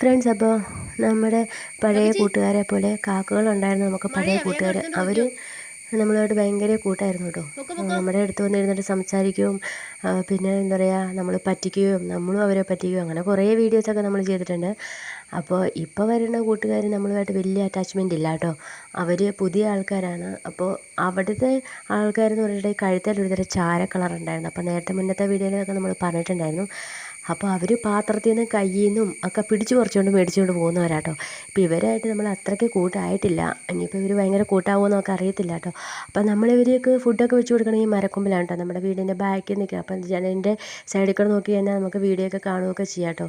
Friends അപ്പോൾ നമ്മുടെ പഴയ കൂട്ടുകാരെ പോലെ കാക്കകളുണ്ടായിരുന്നു നമുക്ക് പഴയ കൂട്ടുകാർ അവർ നമ്മളോട് ഭയങ്കര കൂട്ടായിരുന്നു കേട്ടോ. നമ്മുടെ അടുത്ത് വന്നിരുന്നിട്ട് സംസാരിക്കുകയും പിന്നെ എന്താ പറയുക നമ്മൾ പറ്റിക്കുകയും നമ്മളും അവരെ പറ്റിക്കുകയും അങ്ങനെ കുറേ വീഡിയോസൊക്കെ നമ്മൾ ചെയ്തിട്ടുണ്ട്. അപ്പോൾ ഇപ്പോൾ വരുന്ന കൂട്ടുകാർ നമ്മളുമായിട്ട് വലിയ അറ്റാച്ച്മെന്റ് ഇല്ല കേട്ടോ. അവർ പുതിയ ആൾക്കാരാണ്. അപ്പോൾ അവിടുത്തെ ആൾക്കാരെന്ന് പറഞ്ഞിട്ട് കഴുത്തിൽ ഒരു തരം ചാര കളർ ഉണ്ടായിരുന്നു. അപ്പോൾ നേരത്തെ മുന്നത്തെ വീഡിയോയിലൊക്കെ നമ്മൾ പറഞ്ഞിട്ടുണ്ടായിരുന്നു. അപ്പോൾ അവർ പാത്രത്തിൽ നിന്ന് കയ്യിൽ നിന്നും ഒക്കെ പിടിച്ച് പറിച്ചുകൊണ്ട് മേടിച്ചുകൊണ്ട് പോകുന്നവരാട്ടോ. ഇപ്പോൾ ഇവരായിട്ട് നമ്മൾ അത്രയ്ക്ക് കൂട്ടായിട്ടില്ല. ഇനിയിപ്പോൾ ഇവർ ഭയങ്കര കൂട്ടാവുമോ അറിയത്തില്ല കേട്ടോ അപ്പോൾ നമ്മൾ ഇവർക്ക് ഫുഡൊക്കെ വെച്ച് കൊടുക്കണമെങ്കിൽ മരക്കൊമ്പിലാണ് കേട്ടോ നമ്മുടെ വീടിന്റെ ബാക്കിൽ നിൽക്കുക അപ്പം ജനലിന്റെ സൈഡിൽ കൂടെ നോക്കി കഴിഞ്ഞാൽ നമുക്ക് വീഡിയോ ഒക്കെ കാണുകയൊക്കെ ചെയ്യാം കേട്ടോ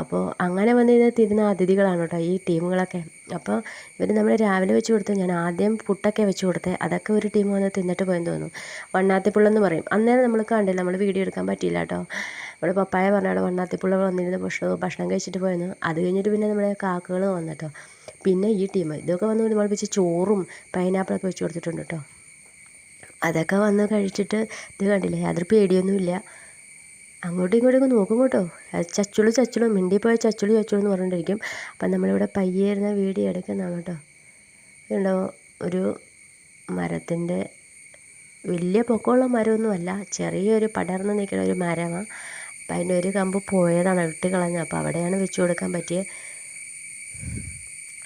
അപ്പോൾ അങ്ങനെ വന്നിരുന്ന തിരുന്ന അതിഥികളാണ് കേട്ടോ ഈ ടീമുകളൊക്കെ. അപ്പോൾ ഇവർ നമ്മൾ രാവിലെ വെച്ച് കൊടുത്തു ഞാൻ ആദ്യം പുട്ടൊക്കെ വെച്ച് കൊടുത്തത് അതൊക്കെ ഒരു ടീം വന്ന് തിന്നിട്ട് പോയെന്ന് തോന്നുന്നു. വണ്ണാത്തിപ്പുള്ളെന്ന് പറയും. അന്നേരം നമ്മൾ കണ്ടില്ല. നമ്മൾ വീഡിയോ എടുക്കാൻ പറ്റിയില്ല കേട്ടോ നമ്മുടെ പപ്പായ പറഞ്ഞാണ് വണ്ണാത്തിപ്പുള്ള വന്നിരുന്ന ഭക്ഷണം ഭക്ഷണം കഴിച്ചിട്ട് പോയെന്ന്. അത് കഴിഞ്ഞിട്ട് പിന്നെ നമ്മുടെ കാക്കകൾ വന്നിട്ടോ. പിന്നെ ഈ ടീം ഇതൊക്കെ വന്ന് നമ്മൾ വെച്ച് ചോറും പൈനാപ്പിളൊക്കെ വെച്ച് കൊടുത്തിട്ടുണ്ട് കേട്ടോ. അതൊക്കെ വന്ന് കഴിച്ചിട്ട് ഇത് കണ്ടില്ലേ യാതൊരു പേടിയൊന്നുമില്ല. അങ്ങോട്ടും ഇങ്ങോട്ടും നോക്കും കേട്ടോ. ചച്ചുളു ചച്ചുളു മിണ്ടിപ്പോയ ചച്ചുളു ചച്ചുളു എന്ന് പറഞ്ഞിട്ടിരിക്കും അപ്പം നമ്മളിവിടെ പയ്യേരുന്ന വീഡിയോ എടുക്കുന്നതാണ് കേട്ടോ. ഇതുണ്ടോ ഒരു മരത്തിന്റെ വലിയ പൊക്കമുള്ള മരമൊന്നുമല്ല ചെറിയൊരു പടർന്ന് നിൽക്കുന്ന ഒരു മരമാണ്. അപ്പം അതിന്റെ ഒരു കമ്പ് പോയതാണ് ഇട്ട് കളഞ്ഞത് അപ്പോൾ അവിടെയാണ് വെച്ച് കൊടുക്കാൻ പറ്റിയത്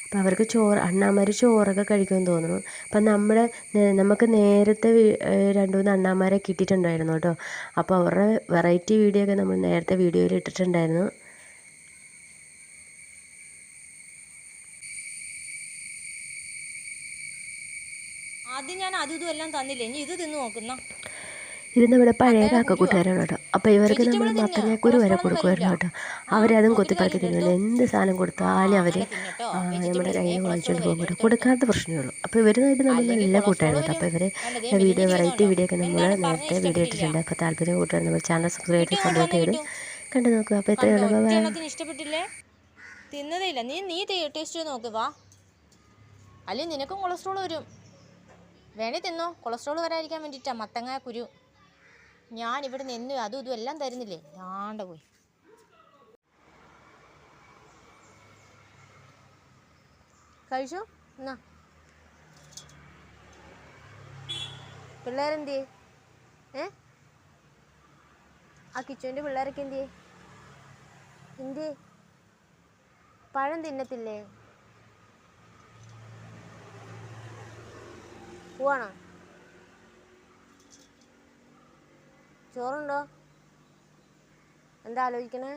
അപ്പം അവർക്ക് ചോറ് അണ്ണാമാർ ചോറൊക്കെ കഴിക്കുമെന്ന് തോന്നുന്നു. അപ്പം നമ്മുടെ നമുക്ക് നേരത്തെ രണ്ട് മൂന്ന് അണ്ണാമാരെ കിട്ടിയിട്ടുണ്ടായിരുന്നു കേട്ടോ. അപ്പോൾ അവരുടെ വെറൈറ്റി വീഡിയോ ഒക്കെ നമ്മൾ നേരത്തെ വീഡിയോയിൽ ഇട്ടിട്ടുണ്ടായിരുന്നു. ആദ്യം ഞാൻ അതും ഇതും എല്ലാം തന്നില്ലേ? ഇനി ഇത് തിന്നു നോക്കുന്ന ഇത് നമ്മുടെ പഴയ കാക്കക്കൂട്ടുകാരാണ് കേട്ടോ. അപ്പോൾ ഇവർക്ക് നമ്മൾ മത്തങ്ങക്കുരു വരെ കൊടുക്കുമായിരുന്നു കേട്ടോ. അവരതും കൊത്തിപ്പറക്കി തിന്നുന്നു എന്ത് സാധനം കൊടുത്താലും അവർ നമ്മുടെ കയ്യിൽ വാങ്ങിച്ചുകൊണ്ട് പോകും കേട്ടോ കൊടുക്കാത്ത പ്രശ്നമേ ഉള്ളൂ അപ്പോൾ ഇവരുമായിട്ട് നമ്മൾ നല്ല കൂട്ടായിരുന്നു കേട്ടോ. അപ്പോൾ ഇവരെ വീഡിയോ വെറൈറ്റി വീഡിയോ ഒക്കെ നമ്മൾ നേരത്തെ വീഡിയോ ഇട്ടിട്ടുണ്ട്. അപ്പോൾ താല്പര്യം കൂട്ടുകാർ നമ്മൾ ചാനൽ സബ്സ്ക്രൈബ് ചെയ്ത് സപ്പോർട്ട് ചെയ്ത് കണ്ടു നോക്കുക. അപ്പോൾ എത്രയുള്ള ഇഷ്ടപ്പെട്ടില്ലേ? തിന്നതേ നീ നീ ടേസ്റ്റ് നോക്ക് വാ. അല്ലെങ്കിൽ നിനക്കും കൊളസ്ട്രോൾ വരും. വേണേ തിന്നോ. കൊളസ്ട്രോൾ വരാതിരിക്കാൻ വേണ്ടിയിട്ടാണ് മത്തങ്ങ കുരു. ഞാൻ ഇവിടെ നിന്ന് അതും ഇതും എല്ലാം തരുന്നില്ലേ? ദാണ്ട പോയി. കഴിച്ചു? എന്നാ. പിള്ളേരെന്തി ഏ? ആ കിച്ചുവിന്റെ പിള്ളേരൊക്കെ എന്തി എന്തി പഴം തിന്നത്തില്ലേ? പോവാണോ? ചോറുണ്ടോ? എന്താ ആലോചിക്കണേ?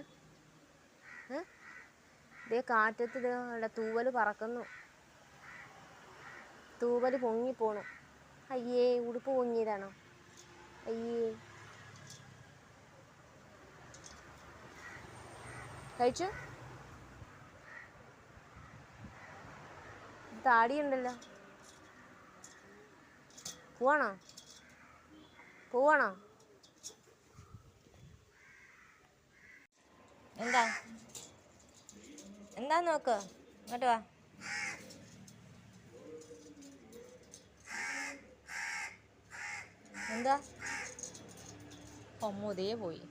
ഇതേ കാറ്റത്ത് അവിടെ തൂവൽ പറക്കുന്നു. തൂവൽ പൊങ്ങിപ്പോണു. അയ്യേ ഉടുപ്പ് പൊങ്ങിയതാണോ? അയ്യേ. കഴിച്ചു? താടിയുണ്ടല്ലോ. പോവാണോ? പോവാണോ? എന്താ? എന്താ നോക്ക്? ഇങ്ങോട്ട് വാ. എന്താ? അമ്മോ പോയി.